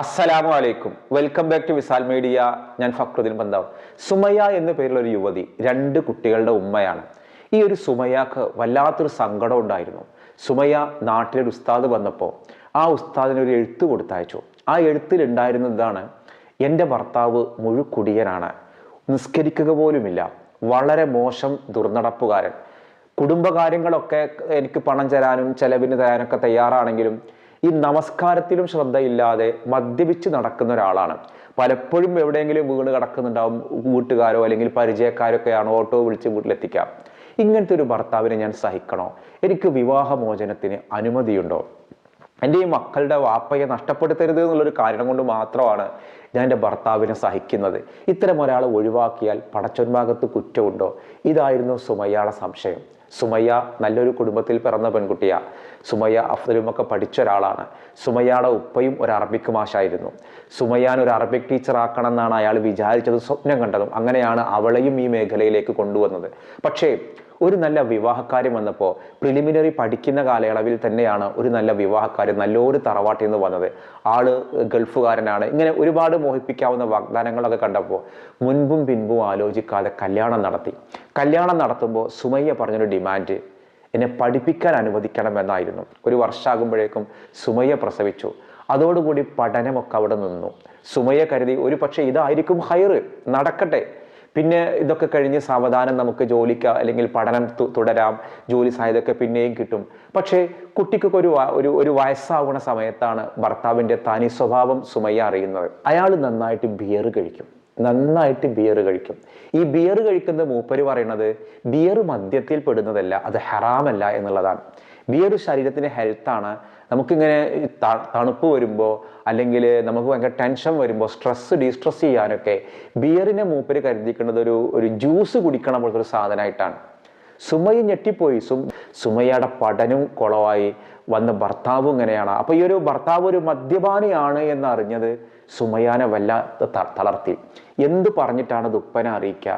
അസ്സലാമു അലൈക്കും. Welcome back to Visal media. ഞാൻ ഫക്രുദ്ദീൻ ബന്ധാവ് സുമയ എന്ന പേരുള്ള ഒരു യുവതി രണ്ട് കുട്ടികളുടെ ഉമ്മയാണ്. ഈ ഒരു സുമയ്യക്ക് വല്ലാത്തൊരു സങ്കടം ഉണ്ടായിരുന്നു. സുമയ്യ നാട്ടിലൊരു ഉസ്താദ് വന്നപ്പോൾ ആ ഉസ്താദിന് ഒരു എഴുത്ത് കൊടുത്തയച്ചു. ആ ഇതാണ് എന്റെ ഭർത്താവ് മുഴുക്കുടിയനാണ് നിസ്കരിക്കുക പോലുമില്ല. വളരെ മോശം ദുർനടപ്പുകാരൻ. കുടുംബകാര്യങ്ങളൊക്കെ എനിക്ക് പണം തരാനും ചെലവിന് തരാനൊക്കെ തയ്യാറാണെങ്കിലും ഈ നമസ്കാരത്തിലും ശ്രദ്ധയില്ലാതെ മദ്യപിച്ച് നടക്കുന്ന ഒരാളാണ്. പലപ്പോഴും എവിടെയെങ്കിലും വീണ് കിടക്കുന്നുണ്ടാവും വീട്ടുകാരോ അല്ലെങ്കിൽ പരിചയക്കാരോ ഒക്കെയാണ് ഓട്ടോ വിളിച്ച് വീട്ടിലെത്തിക്കാം ഇങ്ങനത്തെ ഒരു ഭർത്താവിനെ ഞാൻ സഹിക്കണോ? എനിക്ക് വിവാഹമോചനത്തിന് അനുമതിയുണ്ടോ? എന്റെ ഈ മക്കളുടെ വാപ്പയെ നഷ്ടപ്പെടുത്തരുത് എന്നുള്ളൊരു കാരണം കൊണ്ട് മാത്രമാണ് ഞാൻ എന്റെ ഭർത്താവിനെ സഹിക്കുന്നത്. ഇത്തരം ഒരാളെ ഒഴിവാക്കിയാൽ പടച്ചൊൻഭാഗത്ത് കുറ്റമുണ്ടോ? ഇതായിരുന്നു സുമയ്യയുടെ സംശയം. സുമയ്യ നല്ലൊരു കുടുംബത്തിൽ പിറന്ന പെൺകുട്ടിയാ. സുമയ്യ അഫ്ദലുമൊക്കെ പഠിച്ച ഒരാളാണ്. സുമയ്യയുടെ ഉപ്പയും ഒരു അറബിക് മാഷായിരുന്നു. സുമയ്യാൻ ഒരു അറബിക് ടീച്ചർ ആക്കണം എന്നാണ് അയാൾ വിചാരിച്ചത് സ്വപ്നം കണ്ടതും. അങ്ങനെയാണ് അവളെയും ഈ മേഖലയിലേക്ക് കൊണ്ടുവന്നത്. പക്ഷേ ഒരു നല്ല വിവാഹക്കാര്യം വന്നപ്പോൾ പ്രിലിമിനറി പഠിക്കുന്ന കാലയളവിൽ തന്നെയാണ് ഒരു നല്ല വിവാഹക്കാര്യം നല്ലൊരു തറവാട്ടിൽ നിന്ന് വന്നത്. ആൾ ഗൾഫുകാരനാണ്. ഇങ്ങനെ ഒരുപാട് മോഹിപ്പിക്കാവുന്ന വാഗ്ദാനങ്ങളൊക്കെ കണ്ടപ്പോൾ മുൻപും പിൻപും ആലോചിക്കാതെ കല്യാണം നടത്തി. കല്യാണം നടത്തുമ്പോൾ സുമയ്യ പറഞ്ഞൊരു ഡിമാൻഡ് എന്നെ പഠിപ്പിക്കാൻ അനുവദിക്കണമെന്നായിരുന്നു ഒരു വർഷമാകുമ്പോഴേക്കും സുമയ്യ പ്രസവിച്ചു. അതോടുകൂടി പഠനമൊക്കെ അവിടെ നിന്നു. സുമയ്യ കരുതി ഒരു പക്ഷേ ഇതായിരിക്കും ഹയർ നടക്കട്ടെ. പിന്നെ ഇതൊക്കെ കഴിഞ്ഞ് സാവധാനം നമുക്ക് ജോലിക്ക് അല്ലെങ്കിൽ പഠനം തുടരാം. ജോലി സാധ്യതയൊക്കെ പിന്നെയും കിട്ടും. പക്ഷേ കുട്ടിക്കൊക്കെ ഒരു ഒരു ഒരു വയസ്സാവുന്ന സമയത്താണ് ഭർത്താവിന്റെ തനി സ്വഭാവം സുമയ്യ അറിയുന്നത്. അയാൾ നന്നായിട്ട് ബിയർ കഴിക്കും. നന്നായിട്ട് ബിയർ കഴിക്കും. ഈ ബിയർ കഴിക്കുന്ന മൂപ്പര് പറയുന്നത് ബിയർ മദ്യത്തിൽ പെടുന്നതല്ല അത് ഹറാമല്ല എന്നുള്ളതാണ്. ബിയർ ശരീരത്തിന് ഹെൽത്താണ് നമുക്കിങ്ങനെ തണുപ്പ് വരുമ്പോൾ അല്ലെങ്കിൽ നമുക്ക് ഭയങ്കര ടെൻഷൻ വരുമ്പോൾ സ്ട്രെസ് ഡീസ്ട്രെസ് ചെയ്യാനൊക്കെ ബിയറിനെ മൂപ്പര് കരുതിക്കുന്നത് ഒരു ഒരു ജ്യൂസ് കുടിക്കണ പോലത്തെ ഒരു സാധനമായിട്ടാണ് സുമയ ഞെട്ടിപ്പോയി. സു സുമയുടെ പഠനവും കുളമായി വന്ന ഭർത്താവും ഇങ്ങനെയാണ്. അപ്പോൾ ഈ ഒരു ഭർത്താവ് ഒരു മദ്യപാനിയാണ് എന്നറിഞ്ഞത് സുമയാനെ വല്ലാത്ത തളർത്തി. എന്ത് പറഞ്ഞിട്ടാണ് ദുപ്പനെ അറിയിക്കുക?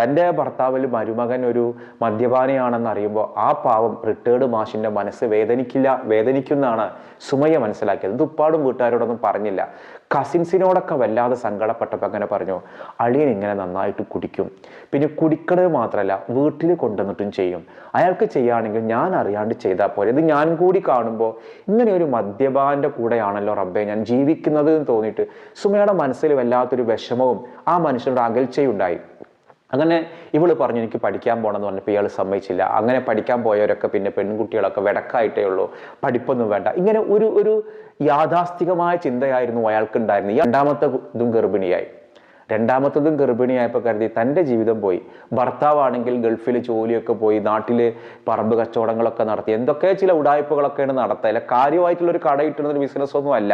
തന്റെ ഭർത്താവിൽ മരുമകൻ ഒരു മദ്യപാനിയാണെന്ന് അറിയുമ്പോൾ ആ പാവം റിട്ടേർഡ് മാഷിന്റെ മനസ്സ് വേദനിക്കില്ല വേദനിക്കുന്നതാണ് സുമയ്യ മനസ്സിലാക്കിയത്. ദുപ്പാടും വീട്ടുകാരോടൊന്നും പറഞ്ഞില്ല. കസിൻസിനോടൊക്കെ വല്ലാതെ സങ്കടപ്പെട്ടപ്പോൾ അങ്ങനെ പറഞ്ഞു അളിയൻ ഇങ്ങനെ നന്നായിട്ട് കുടിക്കും. പിന്നെ കുടിക്കണത് മാത്രമല്ല വീട്ടിൽ കൊണ്ടുവന്നിട്ടും ചെയ്യും. അയാൾക്ക് ചെയ്യുകയാണെങ്കിൽ ഞാൻ അറിയാണ്ട് ചെയ്താൽ പോലെ ഇത് ഞാൻ കൂടി കാണുമ്പോൾ ഇങ്ങനെ ഒരു മദ്യപാന്റെ കൂടെയാണല്ലോ റബ്ബെ ഞാൻ ജീവിക്കുന്നത് എന്ന് തോന്നിയിട്ട് സുമയുടെ മനസ്സിൽ വല്ലാത്തൊരു വിഷമവും ആ മനുഷ്യനോട് അകൽച്ചയുണ്ടായി. അങ്ങനെ ഇവൾ പറഞ്ഞു എനിക്ക് പഠിക്കാൻ പോകണമെന്ന് പറഞ്ഞപ്പോൾ ഇയാൾ സമ്മതിച്ചില്ല. അങ്ങനെ പഠിക്കാൻ പോയവരൊക്കെ പിന്നെ പെൺകുട്ടികളൊക്കെ വിടക്കായിട്ടേ ഉള്ളൂ. പഠിപ്പൊന്നും വേണ്ട. ഇങ്ങനെ ഒരു ഒരു യാഥാസ്ഥികമായ ചിന്തയായിരുന്നു അയാൾക്ക് ഉണ്ടായിരുന്നത് ഈ രണ്ടാമത്തെ ഇതും ഗർഭിണിയായി. രണ്ടാമത്തതും ഗർഭിണിയായപ്പോൾ കരുതി തന്റെ ജീവിതം പോയി. ഭർത്താവാണെങ്കിൽ ഗൾഫിൽ ജോലിയൊക്കെ പോയി നാട്ടിൽ പറമ്പ് കച്ചവടങ്ങളൊക്കെ നടത്തി എന്തൊക്കെ ചില ഉടായ്പകളൊക്കെയാണ് നടത്തുക. അല്ല കാര്യമായിട്ടുള്ളൊരു കട കിട്ടുന്ന ഒരു ബിസിനസ് ഒന്നും അല്ല.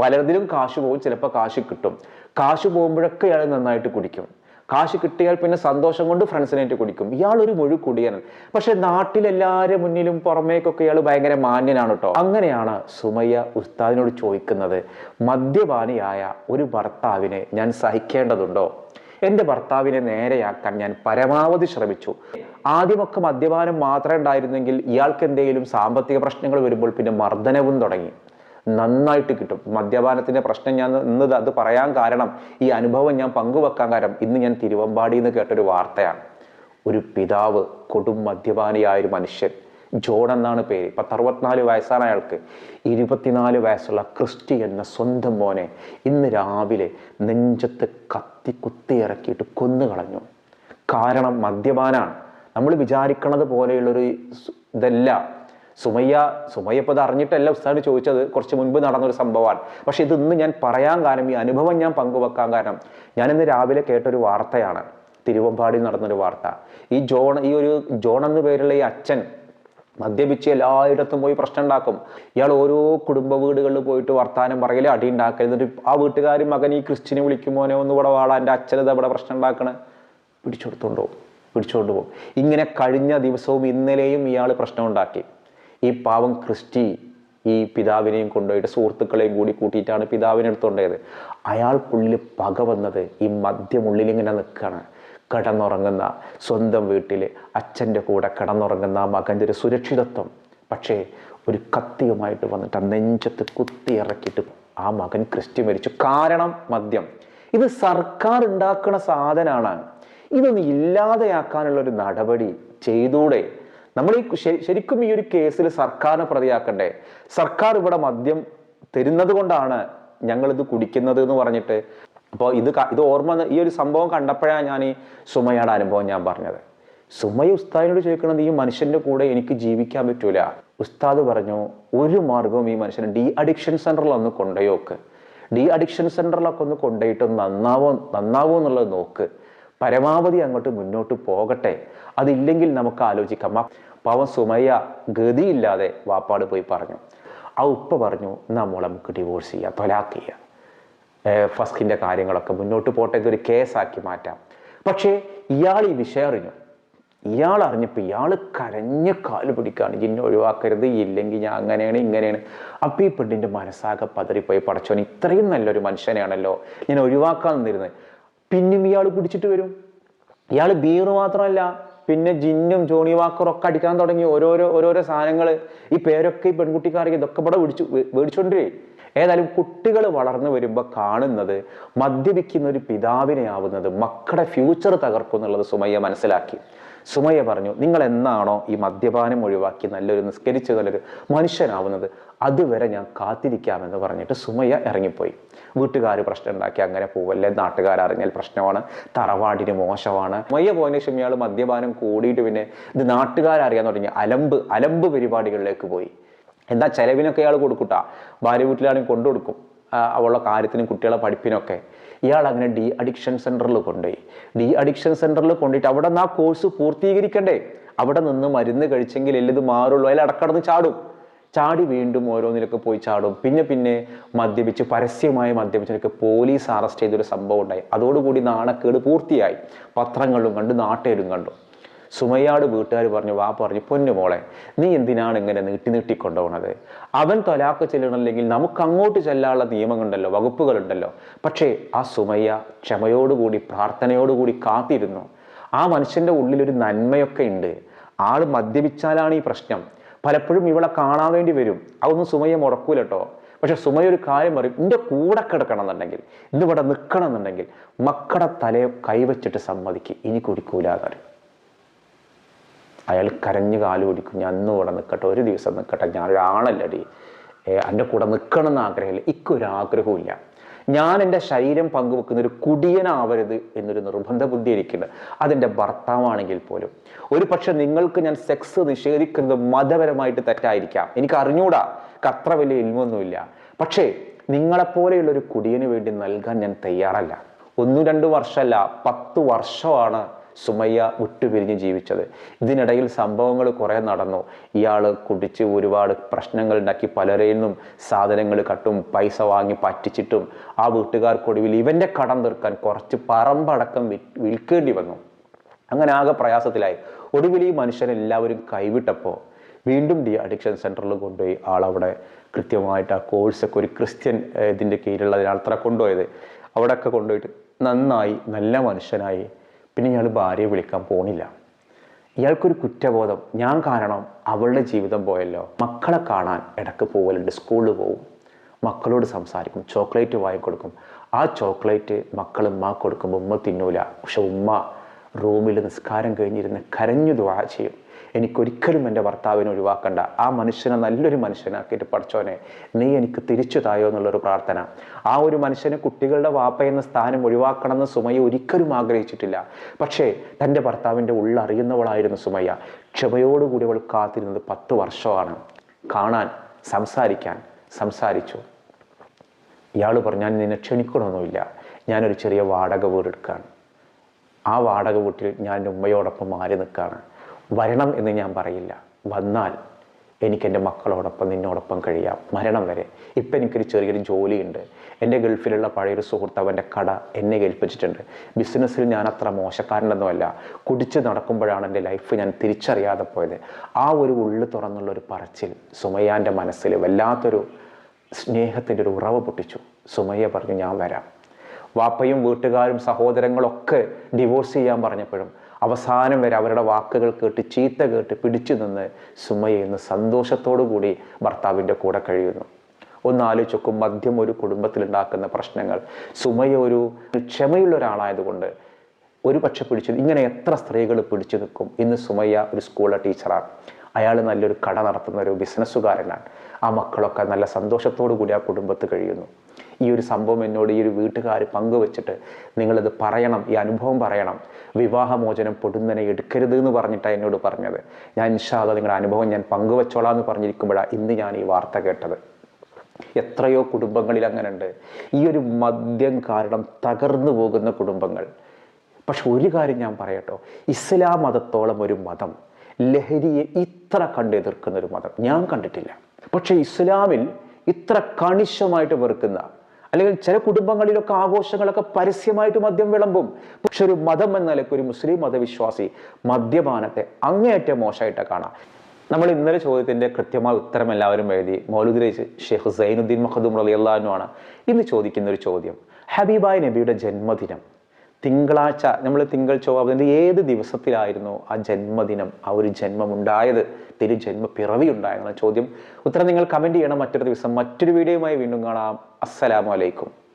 പലതിലും കാശ് പോകും ചിലപ്പോൾ കാശ് കിട്ടും. കാശ് പോകുമ്പോഴൊക്കെ അയാൾ നന്നായിട്ട് കുടിക്കും. കാശ് കിട്ടിയാൽ പിന്നെ സന്തോഷം കൊണ്ട് ഫ്രണ്ട്സിനായിട്ട് കുടിക്കും. ഇയാൾ ഒരു മുഴു കുടിയനാണ് പക്ഷെ നാട്ടിലെല്ലാവരുടെ മുന്നിലും പുറമേക്കൊക്കെ ഇയാൾ ഭയങ്കര മാന്യനാണ് കേട്ടോ അങ്ങനെയാണ് സുമയ്യ ഉസ്താദിനോട് ചോദിക്കുന്നത് മദ്യപാനിയായ ഒരു ഭർത്താവിനെ ഞാൻ സഹിക്കേണ്ടതുണ്ടോ? എന്റെ ഭർത്താവിനെ നേരെയാക്കാൻ ഞാൻ പരമാവധി ശ്രമിച്ചു. ആദ്യമൊക്കെ മദ്യപാനം മാത്രമേ ഉണ്ടായിരുന്നെങ്കിൽ ഇയാൾക്ക് എന്തെങ്കിലും സാമ്പത്തിക പ്രശ്നങ്ങൾ വരുമ്പോൾ പിന്നെ മർദ്ദനവും തുടങ്ങി. നന്നായിട്ട് കിട്ടും. മദ്യപാനത്തിന്റെ പ്രശ്നം ഞാൻ ഇന്ന് അത് പറയാൻ കാരണം ഈ അനുഭവം ഞാൻ പങ്കുവെക്കാൻ കാരണം ഇന്ന് ഞാൻ തിരുവമ്പാടി എന്ന് കേട്ടൊരു വാർത്തയാണ്. ഒരു പിതാവ് കൊടും മദ്യപാനിയായ ഒരു മനുഷ്യൻ ജോൺ എന്നാണ് പേര് പത്ത് അറുപത്തിനാല് വയസ്സാണ് അയാൾക്ക്. ഇരുപത്തിനാല് വയസ്സുള്ള ക്രിസ്റ്റി എന്ന സ്വന്തം മോനെ ഇന്ന് രാവിലെ നെഞ്ചത്ത് കത്തി കുത്തി ഇറക്കിയിട്ട് കൊന്നുകളഞ്ഞു. കാരണം മദ്യപാനാണ്. നമ്മൾ വിചാരിക്കണത് പോലെയുള്ളൊരു ഇതല്ല. സുമയ്യ സുമയ്യ ഇപ്പോൾ അറിഞ്ഞിട്ടല്ല ഉസ്താദ് ചോദിച്ചത് കുറച്ച് മുൻപ് നടന്നൊരു സംഭവമാണ്. പക്ഷെ ഇത് ഇന്ന് ഞാൻ പറയാൻ കാരണം ഈ അനുഭവം ഞാൻ പങ്കുവെക്കാൻ കാരണം ഞാൻ ഇന്ന് രാവിലെ കേട്ടൊരു വാർത്തയാണ്. തിരുവമ്പാടിയിൽ നടന്നൊരു വാർത്ത. ഈ ജോൺ ഈ ഒരു ജോൺ എന്ന പേരുള്ള ഈ അച്ഛൻ മദ്യപിച്ച് എല്ലായിടത്തും പോയി പ്രശ്നം ഉണ്ടാക്കും. ഇയാൾ ഓരോ കുടുംബ വീടുകളിൽ പോയിട്ട് വർത്താനം പറയൽ അടി ഉണ്ടാക്കൽ എന്നിട്ട് ആ വീട്ടുകാർ മകൻ ഈ ക്രിസ്ത്യനെ വിളിക്കുമോനെ ഒന്ന് ഇവിടെ വാടാ എന്റെ അച്ഛനത് അവിടെ പ്രശ്നം ഉണ്ടാക്കണ? പിടിച്ചെടുത്തോണ്ട് പിടിച്ചുകൊണ്ട് പോകും. ഇങ്ങനെ കഴിഞ്ഞ ദിവസവും ഇന്നലെയും ഇയാൾ പ്രശ്നം ഉണ്ടാക്കി. ഈ പാവം ക്രിസ്റ്റി ഈ പിതാവിനെയും കൊണ്ടുപോയിട്ട് സുഹൃത്തുക്കളെയും കൂടി കൂട്ടിയിട്ടാണ് പിതാവിനെ എടുത്തുകൊണ്ടത് അയാൾക്കുള്ളിൽ പക വന്നത് ഈ മദ്യമുള്ളിൽ ഇങ്ങനെ നിൽക്കുകയാണ്. കിടന്നുറങ്ങുന്ന സ്വന്തം വീട്ടിൽ അച്ഛന്റെ കൂടെ കിടന്നുറങ്ങുന്ന മകന്റെ ഒരു സുരക്ഷിതത്വം. പക്ഷേ ഒരു കത്തിയുമായിട്ട് വന്നിട്ട് ആ നെഞ്ചത്ത് കുത്തി ഇറക്കിയിട്ട് ആ മകൻ ക്രിസ്റ്റി മരിച്ചു. കാരണം മദ്യം. ഇത് സർക്കാർ ഉണ്ടാക്കുന്ന സാധനമാണ്. ഇതൊന്ന് ഇല്ലാതെയാക്കാനുള്ള ഒരു നടപടി ചെയ്തൂടെ? നമ്മൾ ഈ ശരിക്കും ഈ ഒരു കേസിൽ സർക്കാരിനെ പ്രതിയാക്കണ്ടേ? സർക്കാർ ഇവിടെ മദ്യം തരുന്നത് കൊണ്ടാണ് ഞങ്ങൾ ഇത് കുടിക്കുന്നത് എന്ന് പറഞ്ഞിട്ട്. അപ്പോൾ ഇത് ഇത് ഓർമ്മ ഈ ഒരു സംഭവം കണ്ടപ്പോഴാണ് ഞാൻ ഈ സുമയുടെ അനുഭവം ഞാൻ പറഞ്ഞത്. സുമയ ഉസ്താദിനോട് ചോദിക്കണത് ഈ മനുഷ്യന്റെ കൂടെ എനിക്ക് ജീവിക്കാൻ പറ്റൂല. ഉസ്താദ് പറഞ്ഞു ഒരു മാർഗവും ഈ മനുഷ്യനെ ഡി അഡിക്ഷൻ സെന്ററിൽ ഒന്ന് കൊണ്ടുപോയോക്ക് ഡി അഡിക്ഷൻ സെന്ററിലൊക്കെ ഒന്ന് കൊണ്ടുപോയിട്ട് നന്നാവോ നന്നാവോ എന്നുള്ളത് നോക്ക്. പരമാവധി അങ്ങോട്ട് മുന്നോട്ട് പോകട്ടെ. അതില്ലെങ്കിൽ നമുക്ക് ആലോചിക്കാം. ആ പാവം സുമയ്യ ഗതിയില്ലാതെ വാപ്പാട് പോയി പറഞ്ഞു. ആ ഉപ്പ പറഞ്ഞു നമ്മളെ നമുക്ക് ഡിവോഴ്സ് ചെയ്യാം തൊലാക്ക് ചെയ്യാം. ഫസ്കിന്റെ കാര്യങ്ങളൊക്കെ മുന്നോട്ട് പോട്ടെ ഇതൊരു കേസാക്കി മാറ്റാം. പക്ഷേ ഇയാൾ ഈ വിഷയം അറിഞ്ഞു ഇയാൾ അറിഞ്ഞപ്പോൾ ഇയാൾ കരഞ്ഞ കാൽ പിടിക്കാണ് ജിന്നെ ഒഴിവാക്കരുത് ഇല്ലെങ്കിൽ ഞാൻ അങ്ങനെയാണ് ഇങ്ങനെയാണ്. അപ്പം ഈ പെണ്ണിന്റെ മനസ്സാകെ പതറിപ്പോയി. പടച്ചോൻ ഇത്രയും നല്ലൊരു മനുഷ്യനെയാണല്ലോ ഞാൻ ഒഴിവാക്കാൻ നിന്നിരുന്നത് പിന്നെയും ഇയാൾ പിടിച്ചിട്ട് വരും. ഇയാൾ ബീറ് മാത്രമല്ല പിന്നെ ജിന്നും ജോണി വാക്കറും ഒക്കെ അടിക്കാൻ തുടങ്ങി ഓരോരോ ഓരോരോ സാധനങ്ങൾ ഈ പേരൊക്കെ ഈ പെൺകുട്ടിക്കാർക്ക് ഇതൊക്കെ ഇവിടെ പിടിച്ചു മേടിച്ചോണ്ടേ ഏതായാലും കുട്ടികൾ വളർന്നു വരുമ്പോൾ കാണുന്നത് മദ്യപിക്കുന്ന ഒരു പിതാവിനെ ആവുന്നത് മക്കളുടെ ഫ്യൂച്ചർ തകർക്കും എന്നുള്ളത് സുമയ്യ മനസ്സിലാക്കി. സുമയ്യ പറഞ്ഞു നിങ്ങൾ എന്നാണോ ഈ മദ്യപാനം ഒഴിവാക്കി നല്ലൊരു നിസ്കരിച്ച് നല്ലൊരു മനുഷ്യനാവുന്നത്? അതുവരെ ഞാൻ കാത്തിരിക്കാമെന്ന് പറഞ്ഞിട്ട് സുമയ്യ ഇറങ്ങിപ്പോയി. വീട്ടുകാർ പ്രശ്നം ഉണ്ടാക്കി അങ്ങനെ പോവല്ലേ? നാട്ടുകാർ അറിഞ്ഞാൽ പ്രശ്നമാണ്. തറവാടിന് മോശമാണ്. സുമയ്യ പോയതിനു ശേഷം ഇയാൾ മദ്യപാനം കൂടിയിട്ട് പിന്നെ ഇത് നാട്ടുകാരറിയാൻ തുടങ്ങി. അലമ്പ് അലമ്പ് പരിപാടികളിലേക്ക് പോയി. എന്താ ചിലവിനൊക്കെ ഇയാൾ കൊടുക്കൂട്ടാ? ഭാര്യ വീട്ടിലാണെങ്കിൽ കൊണ്ടു കൊടുക്കും. അവളുടെ കാര്യത്തിനും കുട്ടികളെ പഠിപ്പിനൊക്കെ. ഇയാൾ അങ്ങനെ ഡി അഡിക്ഷൻ സെന്ററിൽ കൊണ്ടുപോയി. ഡി അഡിക്ഷൻ സെന്ററിൽ കൊണ്ടിട്ട് അവിടെ നിന്ന് ആ കോഴ്സ് പൂർത്തീകരിക്കണ്ടേ? അവിടെ നിന്ന് മരുന്ന് കഴിച്ചെങ്കിൽ എല്ലത് മാറുള്ളൂ. അതിൽ അടക്കടന്ന് ചാടും. ചാടി വീണ്ടും ഓരോന്നിലൊക്കെ പോയി ചാടും. പിന്നെ പിന്നെ മദ്യപിച്ച് പരസ്യമായി മദ്യപിച്ചതിനൊക്കെ പോലീസ് അറസ്റ്റ് ചെയ്തൊരു സംഭവം ഉണ്ടായി. അതോടുകൂടി നാണക്കേട് പൂർത്തിയായി. പത്രങ്ങളും കണ്ടു നാട്ടുകാരും കണ്ടു. സുമയ്യാട് വീട്ടുകാർ പറഞ്ഞു വാ പറഞ്ഞു പൊന്നു മോളെ നീ എന്തിനാണ് ഇങ്ങനെ നീട്ടി നീട്ടി കൊണ്ടുപോകുന്നത് അവൻ തൊലാക്ക് ചെല്ലണമല്ലെങ്കിൽ നമുക്ക് അങ്ങോട്ട് ചെല്ലാനുള്ള നിയമങ്ങളുണ്ടല്ലോ വകുപ്പുകളുണ്ടല്ലോ. പക്ഷേ ആ സുമയ്യ ക്ഷമയോടുകൂടി പ്രാർത്ഥനയോടുകൂടി കാത്തിരുന്നു. ആ മനുഷ്യന്റെ ഉള്ളിലൊരു നന്മയൊക്കെ ഉണ്ട്. ആൾ മദ്യപിച്ചാലാണ് ഈ പ്രശ്നം. പലപ്പോഴും ഇവളെ കാണാൻ വേണ്ടി വരും. അതൊന്നും സുമയ്യ മുടക്കൂല കേട്ടോ പക്ഷെ സുമയ ഒരു കാര്യം പറയും ഇന്റെ കൂടെ കിടക്കണം എന്നുണ്ടെങ്കിൽ ഇന്നിവിടെ നിൽക്കണം എന്നുണ്ടെങ്കിൽ മക്കളുടെ തലയെ കൈവച്ചിട്ട് സമ്മതിക്ക് ഇനി കുടിക്കൂല എന്ന് പറയും. അയാൾ കരഞ്ഞു കാൽ പിടിക്കും. ഞാൻ അന്നും കൂടെ നിൽക്കട്ടെ ഒരു ദിവസം നിൽക്കട്ടെ. ഞാൻ ഒരാളല്ലടി എന്റെ കൂടെ നിൽക്കണം എന്ന് ആഗ്രഹമില്ല. ഇക്കൊരു ആഗ്രഹമില്ല ഞാൻ എന്റെ ശരീരം പങ്കുവെക്കുന്ന ഒരു കുടിയനാവരുത് എന്നൊരു നിർബന്ധ ബുദ്ധി എനിക്കുണ്ട്. അതെന്റെ ഭർത്താവാണെങ്കിൽ പോലും. ഒരു പക്ഷെ നിങ്ങൾക്ക് ഞാൻ സെക്സ് നിഷേധിക്കുന്നത് മതപരമായിട്ട് തെറ്റായിരിക്കാം. എനിക്ക് അറിഞ്ഞൂടാ. അത്ര വലിയ ഇൽമൊന്നുമില്ല പക്ഷേ നിങ്ങളെപ്പോലെയുള്ള ഒരു കുടിയന് വേണ്ടി നൽകാൻ ഞാൻ തയ്യാറല്ല. ഒന്നു രണ്ടു വർഷമല്ല പത്ത് വർഷമാണ് സുമയ്യ വിട്ടുപിരിഞ്ഞ് ജീവിച്ചത്. ഇതിനിടയിൽ സംഭവങ്ങൾ കുറേ നടന്നു. ഇയാൾ കുടിച്ച് ഒരുപാട് പ്രശ്നങ്ങൾ ഉണ്ടാക്കി പലരിൽ നിന്നും സാധനങ്ങൾ കട്ടും പൈസ വാങ്ങി പറ്റിച്ചിട്ടും ആ വീട്ടുകാർക്കൊടുവിൽ ഇവന്റെ കടം തീർക്കാൻ കുറച്ച് പറമ്പടക്കം വിൽക്കേണ്ടി വന്നു. അങ്ങനെ ആകെ പ്രയാസത്തിലായി. ഒടുവിൽ ഈ മനുഷ്യനെ എല്ലാവരും കൈവിട്ടപ്പോൾ വീണ്ടും ഡി അഡിക്ഷൻ സെന്ററിൽ കൊണ്ടുപോയി ആളവിടെ കൃത്യമായിട്ട് ആ കോഴ്സൊക്കെ ഒരു ക്രിസ്ത്യൻ ഇതിന്റെ കീഴിലുള്ള അത്ര കൊണ്ടുപോയത്. അവിടെയൊക്കെ കൊണ്ടുപോയിട്ട് നന്നായി നല്ല മനുഷ്യനായി. പിന്നെ ഇയാൾ ഭാര്യയെ വിളിക്കാൻ പോണില്ല. ഇയാൾക്കൊരു കുറ്റബോധം. ഞാൻ കാരണം അവളുടെ ജീവിതം പോയല്ലോ. മക്കളെ കാണാൻ ഇടയ്ക്ക് പോകലുണ്ട് സ്കൂളിൽ പോകും മക്കളോട് സംസാരിക്കും. ചോക്ലേറ്റ് വാങ്ങിക്കൊടുക്കും. ആ ചോക്ലേറ്റ് മക്കൾ ഉമ്മ കൊടുക്കുമ്പോൾ ഉമ്മ തിന്നൂല. പക്ഷെ ഉമ്മ റൂമിൽ നിസ്കാരം കഴിഞ്ഞിരുന്ന് കരഞ്ഞു ദ്വാ ചെയ്യും. എനിക്കൊരിക്കലും എന്റെ ഭർത്താവിനെ ഒഴിവാക്കണ്ട. ആ മനുഷ്യനെ നല്ലൊരു മനുഷ്യനാക്കിയിട്ട് പഠിച്ചോനെ. നീ എനിക്ക് തിരിച്ചു തായോ എന്നുള്ളൊരു പ്രാർത്ഥന. ആ ഒരു മനുഷ്യനെ കുട്ടികളുടെ വാപ്പ എന്ന സ്ഥാനം ഒഴിവാക്കണമെന്ന് സുമയ്യ ഒരിക്കലും ആഗ്രഹിച്ചിട്ടില്ല. പക്ഷേ തന്റെ ഭർത്താവിന്റെ ഉള്ളറിയുന്നവളായിരുന്നു സുമയ്യ. ക്ഷമയോടുകൂടി അവൾ കാത്തിരുന്നത് പത്ത് വർഷമാണ്. കാണാൻ സംസാരിക്കാൻ സംസാരിച്ചു. ഇയാൾ പറഞ്ഞു ഞാൻ നിന്നെ ക്ഷണിക്കണമൊന്നുമില്ല. ഞാനൊരു ചെറിയ വാടക വീട് എടുക്കുകയാണ് ആ വാടക വീട്ടിൽ ഞാൻ എന്റെ ഉമ്മയോടൊപ്പം മാറി നിൽക്കുകയാണ്. വരണം എന്ന് ഞാൻ പറയില്ല. വന്നാൽ എനിക്ക് എന്റെ മക്കളോടൊപ്പം നിന്നോടൊപ്പം കഴിയാം. മരണം വരെ. ഇപ്പം എനിക്കൊരു ചെറിയൊരു ജോലിയുണ്ട്. എന്റെ ഗൾഫിലുള്ള പഴയൊരു സുഹൃത്ത് അവന്റെ കട എന്നെ ഏൽപ്പിച്ചിട്ടുണ്ട്. ബിസിനസ്സിൽ ഞാൻ അത്ര മോശക്കാരനൊന്നുമല്ല. കുടിച്ച് നടക്കുമ്പോഴാണ് എന്റെ ലൈഫ് ഞാൻ തിരിച്ചറിയാതെ പോയത്. ആ ഒരു ഉള്ളു തുറന്നുള്ള ഒരു പറച്ചിൽ സുമയ്യാന്റെ മനസ്സിൽ വല്ലാത്തൊരു സ്നേഹത്തിന്റെ ഒരു ഉറവ് പൊട്ടിച്ചു. സുമയ്യ പറഞ്ഞു ഞാൻ വരാം. വാപ്പയും വീട്ടുകാരും സഹോദരങ്ങളൊക്കെ ഡിവോഴ്സ് ചെയ്യാൻ പറഞ്ഞപ്പോഴും അവസാനം വരെ അവരുടെ വാക്കുകൾ കേട്ട് ചീത്ത കേട്ട് പിടിച്ചു നിന്ന് സുമയ ഇന്ന് സന്തോഷത്തോടു കൂടി ഭർത്താവിന്റെ കൂടെ കഴിയുന്നു. ഒന്നാലോചിക്കും മദ്യം ഒരു കുടുംബത്തിലുണ്ടാക്കുന്ന പ്രശ്നങ്ങൾ. സുമയ ഒരു ക്ഷമയുള്ള ഒരാളായതുകൊണ്ട് ഒരു പക്ഷെ പിടിച്ചു ഇങ്ങനെ എത്ര സ്ത്രീകൾ പിടിച്ചു നിൽക്കും? ഇന്ന് സുമയ്യ ഒരു സ്കൂളിലെ ടീച്ചറാണ് അയാൾ നല്ലൊരു കട നടത്തുന്ന ഒരു ബിസിനസ്സുകാരനാണ് ആ മക്കളൊക്കെ നല്ല സന്തോഷത്തോടു കൂടി ആ കുടുംബത്ത് കഴിയുന്നു. ഈ ഒരു സംഭവം എന്നോട് ഈ ഒരു വീട്ടുകാർ പങ്കുവെച്ചിട്ട് നിങ്ങളിത് പറയണം ഈ അനുഭവം പറയണം. വിവാഹമോചനം പൊടുന്നനെ എടുക്കരുത് എന്ന് പറഞ്ഞിട്ടാണ് എന്നോട് പറഞ്ഞത്. ഞാൻ ഇൻഷാദ നിങ്ങളുടെ അനുഭവം ഞാൻ പങ്കുവെച്ചോളാം എന്ന് പറഞ്ഞിരിക്കുമ്പോഴാണ് ഇന്ന് ഞാൻ ഈ വാർത്ത കേട്ടത്. എത്രയോ കുടുംബങ്ങളിൽ അങ്ങനെ ഉണ്ട് ഈ ഒരു മദ്യം കാരണം തകർന്നു പോകുന്ന കുടുംബങ്ങൾ. പക്ഷെ ഒരു കാര്യം ഞാൻ പറയട്ടോ. ഇസ്ലാം മതത്തോളം ഒരു മതം. ലഹരിയെ ഇത്ര കണ്ട് എതിർക്കുന്ന ഒരു മതം. ഞാൻ കണ്ടിട്ടില്ല. പക്ഷെ ഇസ്ലാമിൽ ഇത്ര കണിശമായിട്ട് വെറുക്കുന്ന അല്ലെങ്കിൽ ചില കുടുംബങ്ങളിലൊക്കെ ആഘോഷങ്ങളൊക്കെ പരസ്യമായിട്ട് മദ്യം വിളമ്പും. പക്ഷെ ഒരു മതം എന്ന നിലയ്ക്ക് ഒരു മുസ്ലിം മതവിശ്വാസി മദ്യപാനത്തെ അങ്ങേയറ്റം മോശമായിട്ട് കാണാം. നമ്മൾ ഇന്നലെ ചോദ്യത്തിന്റെ കൃത്യമായ ഉത്തരം എല്ലാവരും എഴുതി. മൗലുദ്രേജ് ഷെയ്ഖ് സൈനുദ്ദീൻ മഹദൂം റളിയല്ലാഹു ആണ്. ഇന്ന് ചോദിക്കുന്ന ഒരു ചോദ്യം. ഹബീബായ് നബിയുടെ ജന്മദിനം തിങ്കളാഴ്ച നമ്മൾ തിങ്കൾ ചൊവ്വ അതിന്റെ ഏത് ദിവസത്തിലായിരുന്നു ആ ജന്മദിനം ആ ഒരു ജന്മം ഉണ്ടായത് തിരു ജന്മ പിറവി ഉണ്ടായെന്നുള്ള ചോദ്യം. ഉത്തരം നിങ്ങൾ കമന്റ് ചെയ്യണം. മറ്റൊരു ദിവസം മറ്റൊരു വീഡിയോയുമായി വീണ്ടും കാണാം. അസ്സലാമു അലൈക്കും.